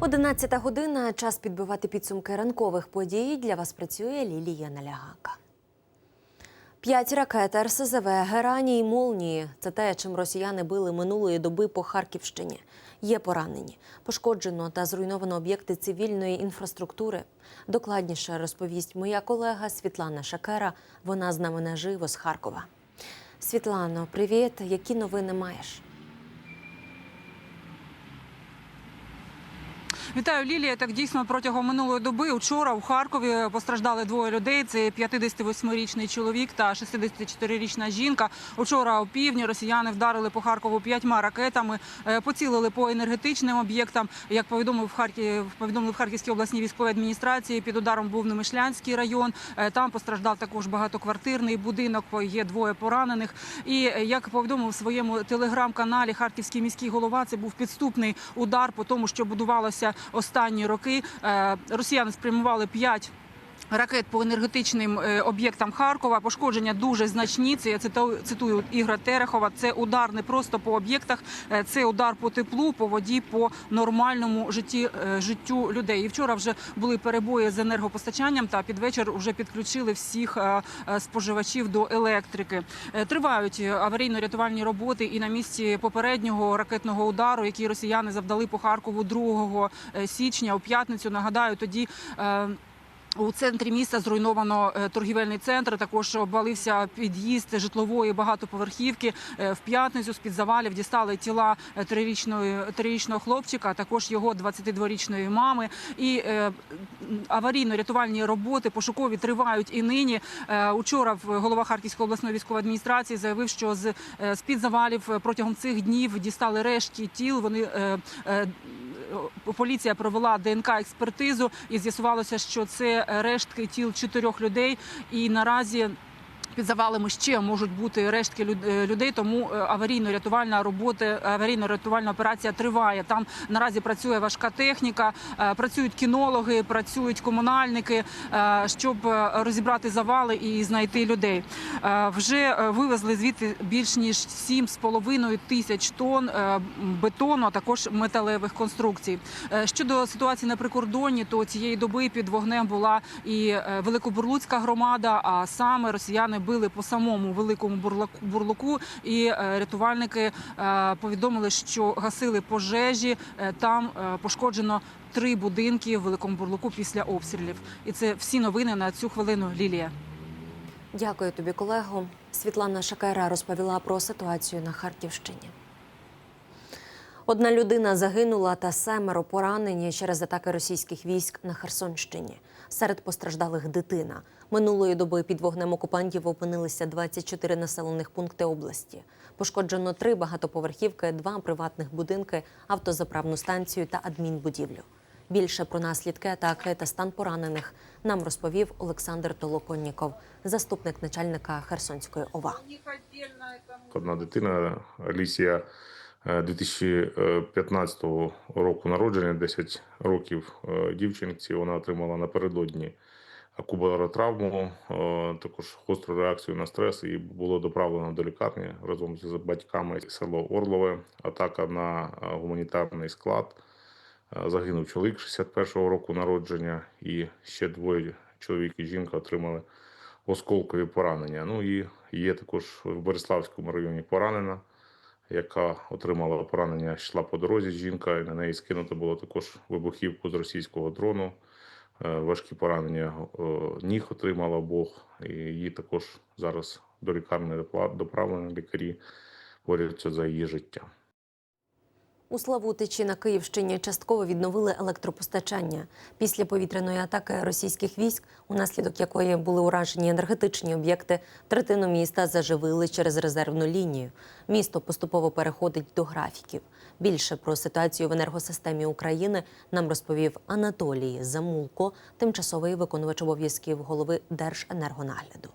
Одинадцята година. Час підбивати підсумки ранкових подій. Для вас працює Лілія Налягака. П'ять ракет РСЗВ, Герані і Молнії. Це те, чим росіяни били минулої доби по Харківщині. Є поранені. Пошкоджено та зруйновано об'єкти цивільної інфраструктури. Докладніше розповість моя колега Світлана Шакера. Вона з нами наживо з Харкова. Світлано, привіт. Які новини маєш? Вітаю, Лілія. Так дійсно протягом минулої доби вчора у Харкові постраждали двоє людей. Це 58-річний чоловік та 64-річна жінка. Учора у півдні росіяни вдарили по Харкову п'ятьма ракетами, е, поцілили по енергетичним об'єктам. Як повідомив Харків, повідомили в Харківській обласній військовій адміністрації, під ударом був Немишлянський район. Е, Там постраждав також багатоквартирний будинок. Є двоє поранених. І е, як повідомив у своєму телеграм-каналі Харківський міський голова, це був підступний удар по тому, що будувалося останні роки. Е, Росіяни спрямували п'ять. Ракет по енергетичним е, об'єктам Харкова пошкодження дуже значні. Це я цитую, Ігра Терехова. Це удар не просто по об'єктах, е, це удар по теплу, по воді, по нормальному житті е, життю людей. І вчора вже були перебої з енергопостачанням. Та під вечір вже підключили всіх споживачів до електрики. Тривають аварійно-рятувальні роботи і на місці попереднього ракетного удару, який росіяни завдали по Харкову 2 січня у п'ятницю. Нагадаю, тоді. У центрі міста зруйновано е, торгівельний центр. Також обвалився під'їзд житлової багатоповерхівки. Е, В п'ятницю з під завалів дістали тіла е, трирічного хлопчика, також його 22-річної мами. І аварійно-рятувальні роботи пошукові тривають і нині. Учора голова Харківської обласної військової адміністрації заявив, що з під завалів протягом цих днів дістали рештки тіл. Вони поліція провела ДНК експертизу і з'ясувалося, що це рештки тіл чотирьох людей. І наразі. Під завалами ще можуть бути рештки е, людей, тому е, аварійно-рятувальна робота, аварійно-рятувальна операція триває. Там наразі працює важка техніка, е, працюють кінологи, працюють комунальники, щоб розібрати завали і знайти людей. Вже вивезли звідти більш ніж 7,5 тисяч тонн бетону, а також металевих конструкцій. Щодо ситуації на прикордонні, то цієї доби під вогнем була і Великобурлуцька громада. А саме росіяни били по самому великому бурлаку і е, рятувальники е, повідомили, що гасили пожежі. Е, Там пошкоджено три будинки в великому бурлаку після обстрілів. І це всі новини на цю хвилину. Лілія. Дякую тобі, колего. Світлана Шакера розповіла про ситуацію на Харківщині. Одна людина загинула та семеро поранені через атаки російських військ на Херсонщині. Серед постраждалих дитина. Минулої доби під вогнем окупантів опинилися 24 населених пункти області. Пошкоджено три багатоповерхівки, два приватних будинки, автозаправну станцію та адмінбудівлю. Більше про наслідки атаки та стан поранених нам розповів Олександр Толоконніков, заступник начальника Херсонської ОВА. Одна дитина Алісія 2015 року народження, 10 років е, дівчинці. Вона отримала напередодні кубаротравму, е, також гостру реакцію на стрес і було доправлено до лікарні разом з батьками село Орлове. Атака на е, гуманітарний склад. Е, Загинув чоловік 61-го року народження, і ще двоє чоловік і жінка отримали осколкові поранення. Ну і є також в Бориславському районі поранена, яка отримала поранення, йшла по дорозі жінка, і на неї скинуто було також вибухівку з російського дрону. Е, Важкі поранення е, ніг отримала обох, і її також зараз до лікарні доправлені лікарі борються за її життя. У Славутичі на Київщині частково відновили електропостачання після повітряної атаки російських військ, унаслідок якої були уражені енергетичні об'єкти. Третину міста заживили через резервну лінію. Місто поступово переходить до графіків. Більше про ситуацію в енергосистемі України нам розповів Анатолій Замулко, тимчасовий виконувач обов'язків голови Держенергонагляду.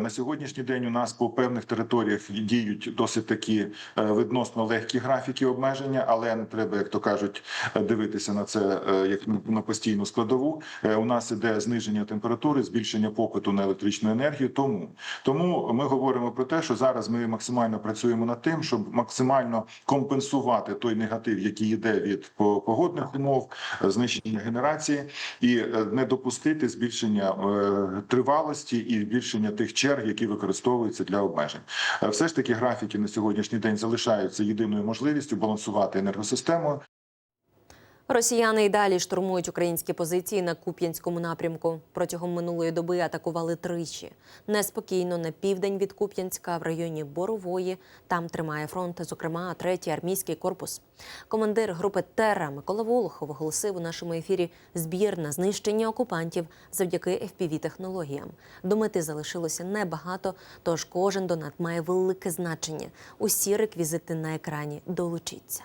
На сьогоднішній день у нас по певних територіях діють досить такі е, відносно легкі графіки обмеження, але не треба, як то кажуть, дивитися на це е, як на постійну складову. Е, У нас іде зниження температури, збільшення попиту на електричну енергію. Тому тому ми говоримо про те, що зараз ми максимально працюємо над тим, щоб максимально компенсувати той негатив, який йде від погодних умов, знищення генерації, і не допустити збільшення тривалості і збільшення тих черг, які використовуються для обмежень. Е, Все ж таки, графіки на сьогоднішній день залишаються єдиною можливістю балансувати енергосистему. Росіяни й далі штурмують українські позиції на Куп'янському напрямку. Протягом минулої доби атакували тричі. Неспокійно на південь від Куп'янська в районі Борової. Там тримає фронт, зокрема, третій армійський корпус. Командир групи Терра Микола Волохов оголосив у нашому ефірі збір на знищення окупантів завдяки fpv технологіям. До мети залишилося небагато, тож кожен донат має велике значення. Усі реквізити на екрані долучіться.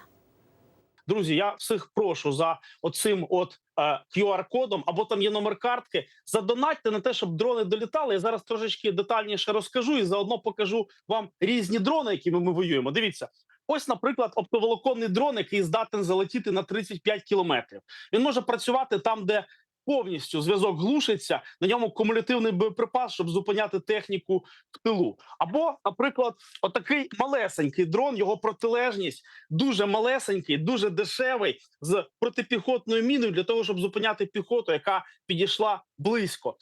Друзі, я всіх прошу за оцим от е, QR-кодом, або там є номер картки. Задонатьте на те, щоб дрони долітали. Я зараз трошечки детальніше розкажу і заодно покажу вам різні дрони, якими ми воюємо. Дивіться. Ось, наприклад, оптоволоконний дрон, який здатен залетіти на 35 кілометрів. Він може працювати там, де повністю зв'язок глушиться. На ньому кумулятивний боєприпас, щоб зупиняти техніку в тилу. Або, наприклад, отакий малесенький дрон, його протилежність дуже малесенький, дуже дешевий з протипіхотною міною для того, щоб зупиняти піхоту, яка підійшла близько.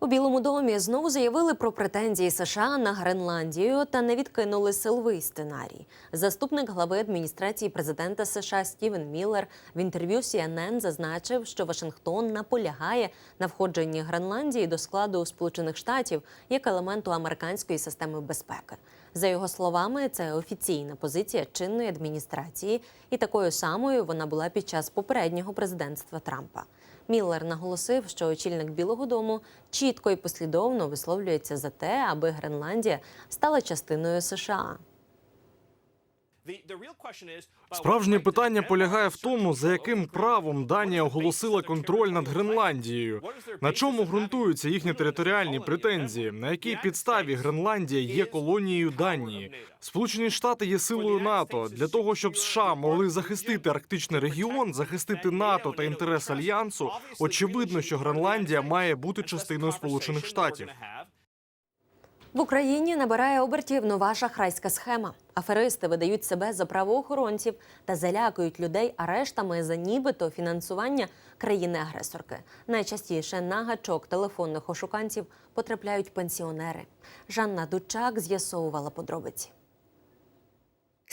У Білому домі знову заявили про претензії США на Гренландію та не відкинули силовий сценарій. Заступник глави адміністрації президента США Стівен Міллер в інтерв'ю CNN зазначив, що Вашингтон наполягає на входженні Гренландії до складу Сполучених Штатів як елементу американської системи безпеки. За його словами, це офіційна позиція чинної адміністрації, і такою самою вона була під час попереднього президентства Трампа. Міллер наголосив, що очільник Білого Дому чітко і послідовно висловлюється за те, аби Гренландія стала частиною США. Справжнє питання полягає в тому, за яким правом Данія оголосила контроль над Гренландією. На чому ґрунтуються їхні територіальні претензії? На якій підставі Гренландія є колонією Данії? Сполучені Штати є силою НАТО для того, щоб США могли захистити арктичний регіон, захистити НАТО та інтерес альянсу. Очевидно, що Гренландія має бути частиною Сполучених Штатів. В Україні набирає обертів нова шахрайська схема. Аферисти видають себе за правоохоронців та залякують людей арештами за нібито фінансування країни-агресорки. Найчастіше на гачок телефонних ошуканців потрапляють пенсіонери. Жанна Дучак з'ясовувала подробиці.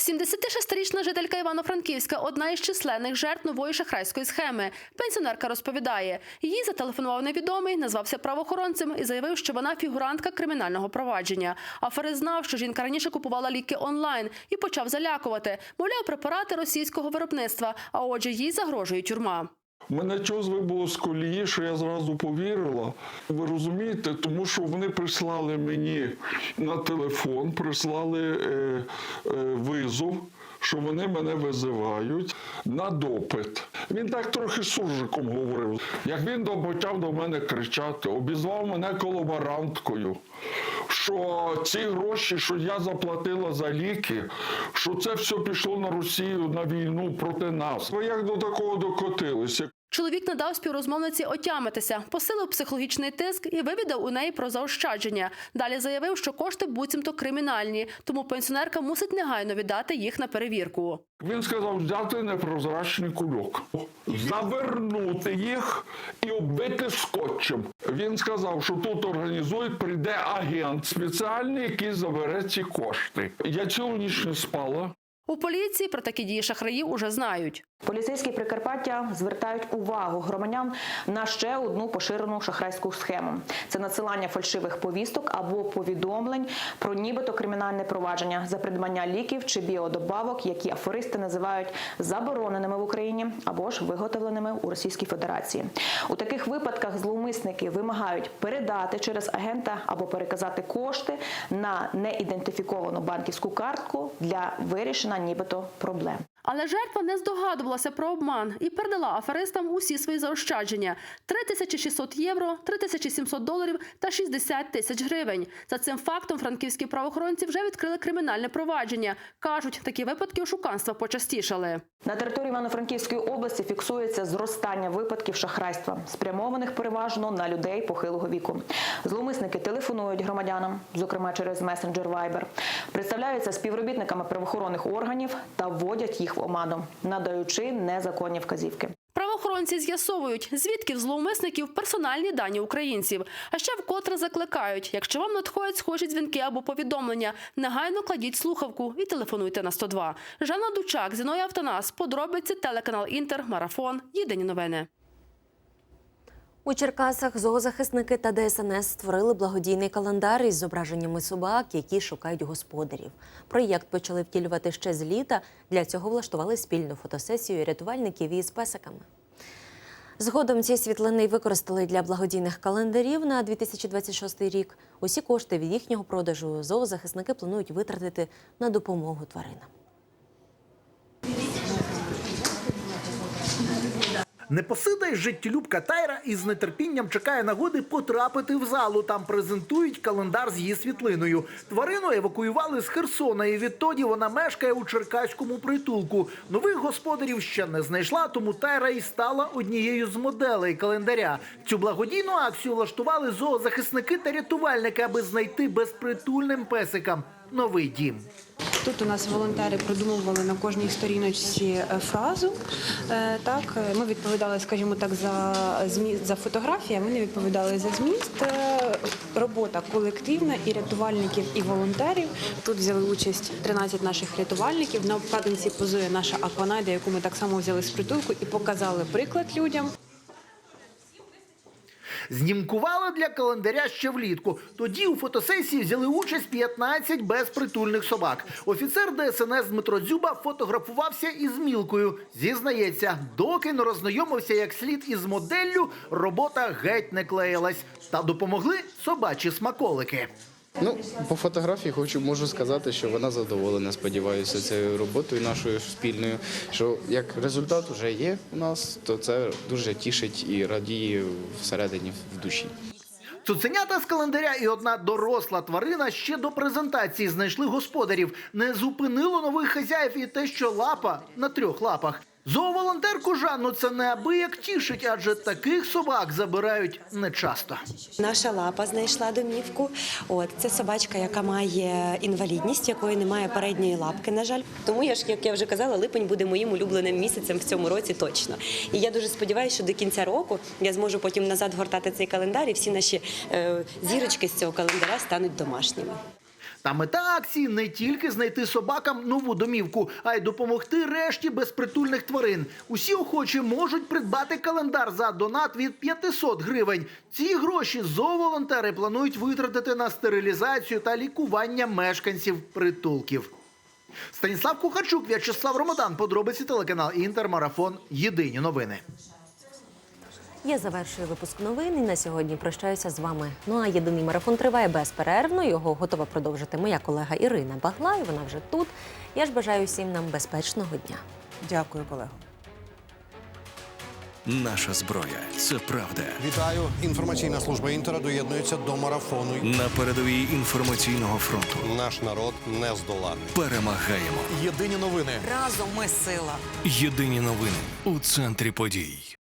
76-річна жителька Івано-Франківська одна із численних жертв нової шахрайської схеми. Пенсіонерка розповідає, їй зателефонував невідомий, назвався правоохоронцем і заявив, що вона фігурантка кримінального провадження. Аферист знав, що жінка раніше купувала ліки онлайн і почав залякувати. Мовляв, препарати російського виробництва. А отже, їй загрожує тюрма. Мене час вибуло з колії, що я зразу повірила. Ви розумієте, тому що вони прислали мені на телефон, прислали е, е, визов, що вони мене визивають на допит. Він так трохи суржиком говорив. Як він почав до мене кричати, обізвав мене колаборанткою. Що ці гроші, що я заплатила за ліки, що це все пішло на Росію на війну проти нас. Ви як до такого докотилися? Чоловік надав співрозмовниці отямитися, посилив психологічний тиск і вивідав у неї про заощадження. Далі заявив, що кошти буцімто кримінальні, тому пенсіонерка мусить негайно віддати їх на перевірку. Він сказав взяти непрозрачний кульок, завернути їх і оббити скотчем. Він сказав, що тут організують, прийде агент спеціальний, який забере ці кошти. Я цілу ніч не спала. У поліції про такі дії шахраїв уже знають. Поліцейські Прикарпаття звертають увагу громадян на ще одну поширену шахрайську схему: це надсилання фальшивих повісток або повідомлень про нібито кримінальне провадження за придбання ліків чи біодобавок, які аферисти називають забороненими в Україні або ж виготовленими у Російській Федерації. У таких випадках зловмисники вимагають передати через агента або переказати кошти на неідентифіковану банківську картку для вирішення нібито проблем. Але жертва не здогадувалася про обман і передала аферистам усі свої заощадження: 3600 євро, 3700 доларів та 60 тисяч гривень. За цим фактом франківські правоохоронці вже відкрили кримінальне провадження. кажуть, такі випадки ошуканства почастішали. На території Івано-Франківської області фіксується зростання випадків шахрайства, спрямованих переважно на людей похилого віку. Зловмисники телефонують громадянам, зокрема через месенджер Viber, представляються співробітниками правоохоронних органів та вводять їх в оману, надаючи незаконні вказівки. Правоохоронці з'ясовують, звідки в зловмисників персональні дані українців. А ще вкотре закликають: якщо вам надходять схожі дзвінки або повідомлення, негайно кладіть слухавку і телефонуйте на 102. Жанна Дучак, Зіноя Автонас, подробиці, телеканал Інтер, Марафон. Єдині новини. У Черкасах зоозахисники та ДСНС створили благодійний календар із зображеннями собак, які шукають господарів. Проєкт почали втілювати ще з літа. Для цього влаштували спільну фотосесію рятувальників із песиками. Згодом ці світлини використали для благодійних календарів на 2026 рік. Усі кошти від їхнього продажу зоозахисники планують витратити на допомогу тваринам. Непосида й життєлюбка Тайра із нетерпінням чекає нагоди потрапити в залу. Там презентують календар з її світлиною. Тварину евакуювали з Херсона, і відтоді вона мешкає у черкаському притулку. Нових господарів ще не знайшла, тому Тайра і стала однією з моделей календаря. Цю благодійну акцію влаштували зоозахисники та рятувальники, аби знайти безпритульним песикам новий дім. Тут у нас волонтери продумували на кожній сторіночці е, фразу. Е, Так, е, ми відповідали, скажімо так, за зміст за фотографії. а Вони відповідали за зміст. Робота колективна і рятувальників, і волонтерів. Тут взяли участь 13 наших рятувальників. На обкладинці позує наша Акванайда, яку ми так само взяли з притулку і показали приклад людям. Знімкували для календаря ще влітку. Тоді у фотосесії взяли участь 15 безпритульних собак. Офіцер ДСНС Дмитро Дзюба фотографувався із мілкою. Зізнається, доки не роззнайомився як слід із моделлю, робота геть не клеїлась. Та допомогли собачі смаколики. Ну, по фотографії хочу можу сказати, що вона задоволена. Сподіваюся, цією роботою нашою спільною. Що як результат вже є у нас, то це дуже тішить і радіє всередині в душі. Цуценята з календаря і одна доросла тварина ще до презентації знайшли господарів. Не зупинило нових хазяїв і те, що лапа на трьох лапах. Зооволонтерку Жанну це неабияк тішить, адже таких собак забирають нечасто. Наша лапа знайшла домівку. От це собачка, яка має інвалідність, якої немає передньої лапки. На жаль, тому я ж як я вже казала, липень буде моїм улюбленим місяцем в цьому році точно. І я дуже сподіваюся, що до кінця року я зможу потім назад гортати цей календар, і всі наші е, зірочки з цього календаря стануть домашніми. Та мета акції не тільки знайти собакам нову домівку, а й допомогти решті безпритульних тварин. Усі охочі можуть придбати календар за донат від 500 гривень. Ці гроші зооволонтери планують витратити на стерилізацію та лікування мешканців притулків. Станіслав Кухарчук, В'ячеслав Ромадан. Подробиці телеканал Інтермарафон. Єдині новини. Я завершую випуск новин і на сьогодні прощаюся з вами. Ну а єдиний марафон триває безперервно. Його готова продовжити моя колега Ірина Баглай. Вона вже тут. Я ж бажаю всім нам безпечного дня. Дякую, колего. Наша зброя це правда. Вітаю. Інформаційна служба інтера доєднується до марафону. На передовій інформаційного фронту Наш народ не здоланий. перемагаємо. Єдині новини. Разом ми сила. Єдині новини у центрі подій.